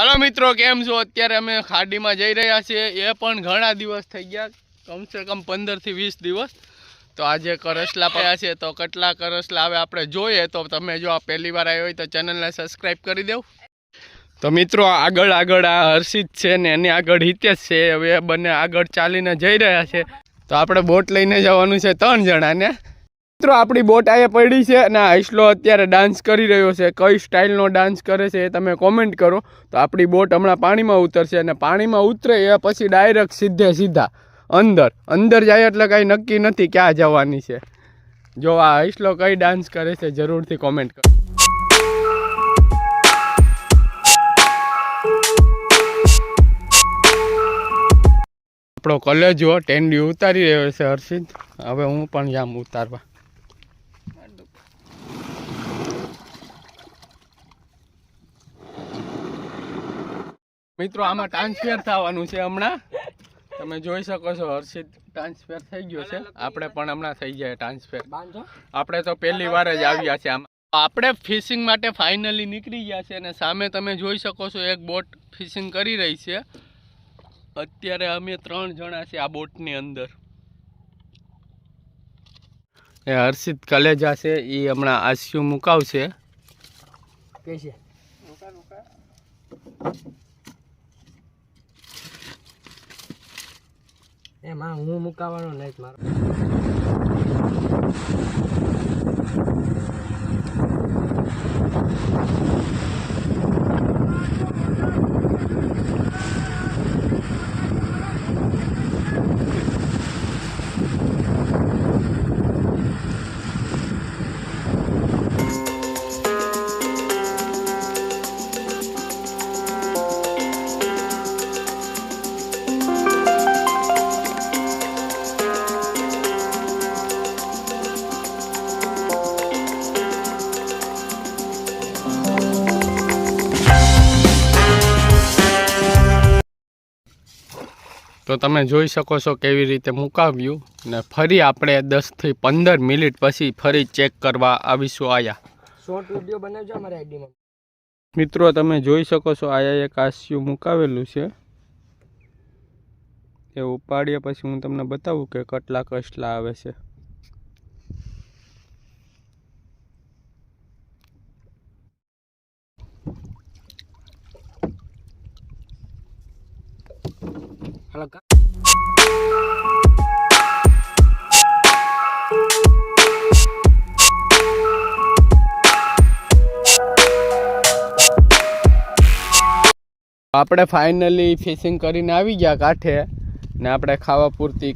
હાલો મિત્રો, કેમ છો? અત્યારે અમે ખાડીમાં જઈ રહ્યા છીએ. એ પણ ઘણા દિવસ થઈ ગયા. કમસે કમ પંદરથી વીસ દિવસ. તો આજે કરસલા પડ્યા છે. તો કેટલા કરસલા આવે આપણે જોઈએ. તો તમે જો આ પહેલી વાર આવ્યો હોય તો ચેનલને સબસ્ક્રાઈબ કરી દેવ. તો મિત્રો, આગળ આગળ આ હર્ષિત છે ને એની આગળ હિતેશ છે. હવે બંને આગળ ચાલીને જઈ રહ્યા છે. તો આપણે બોટ લઈને જવાનું છે ત્રણ જણાને. મિત્રો, આપણી બોટ અહીંયા પડી છે અને આઈસલો અત્યારે ડાન્સ કરી રહ્યો છે. કઈ સ્ટાઇલનો ડાન્સ કરે છે એ તમે કોમેન્ટ કરો. તો આપણી બોટ હમણાં પાણીમાં ઉતરશે અને પાણીમાં ઉતરે એ પછી ડાયરેક્ટ સીધે સીધા અંદર. અંદર જાય એટલે કાંઈ નક્કી નથી ક્યાં જવાની છે. જો આ આઈસલો કઈ ડાન્સ કરે છે જરૂરથી કોમેન્ટ કરો. આપણો કલેજો ટેન્ડી ઉતારી રહ્યો છે હર્ષિત. હવે હું પણ જામ ઉતારવા. મિત્રો આમાં ટ્રાન્સફર થવાનું છે હમણાં. તમે જોઈ શકો છો હર્ષિત ટ્રાન્સફર થઈ ગયો છે. આપણે પણ હમણાં થઈ જાય ટ્રાન્સફર આપણે તો પહેલી વાર જ આવ્યા છે આમાં. આપણે ફિશિંગ માટે ફાઇનલી નીકળી ગયા છે અને સામે તમે જોઈ શકો છો એક બોટ ફિશિંગ કરી રહી છે. અત્યારે અમે ત્રણ જણા છે આ બોટની અંદર. એ હર્ષિત કલેજા છે એ હમણાં આસ્યુ મુકાવશે. कैसे એમાં હું મુકાવાનો નહીં મારો. તો તમે જોઈ શકો છો કેવી રીતે મુકાવ્યું ને ફરી આપણે દસથી પંદર મિનિટ પછી ફરી ચેક કરવા આવીશું આયા. શોર્ટ વીડિયો બનાવજો અમારી આઈડીમાં મિત્રો તમે જોઈ શકો છો આયા એક આસ્યુ મુકાવેલું છે. એ ઉપાડ્યા પછી હું તમને બતાવું કે કેટલા કસલા આવે છે. આપણે ફાઇનલી ફિશિંગ કરીને આવી ગયા કાંઠે ને આપણે ખાવા પૂરતી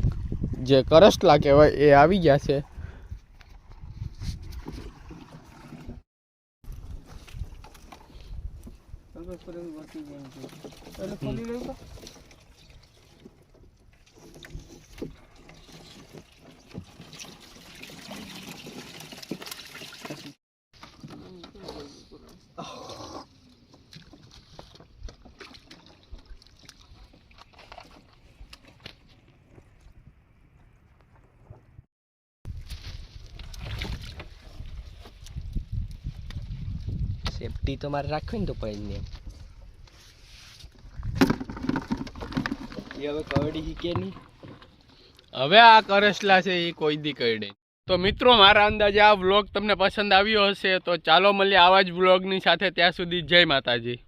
જે કરસલા કહેવાય એ આવી ગયા છે. સેફટી તો મારે રાખવી ને તો પડે ને હવે કવડી શીખે નહીં? હવે આ કરસલા છે એ કોઈ દી કરડે તો મિત્રો મારા અંદાજે આ વ્લોગ તમને પસંદ આવ્યો હશે તો ચાલો મળીએ આવા જ વ્લોગની સાથે. ત્યાં સુધી જય માતાજી.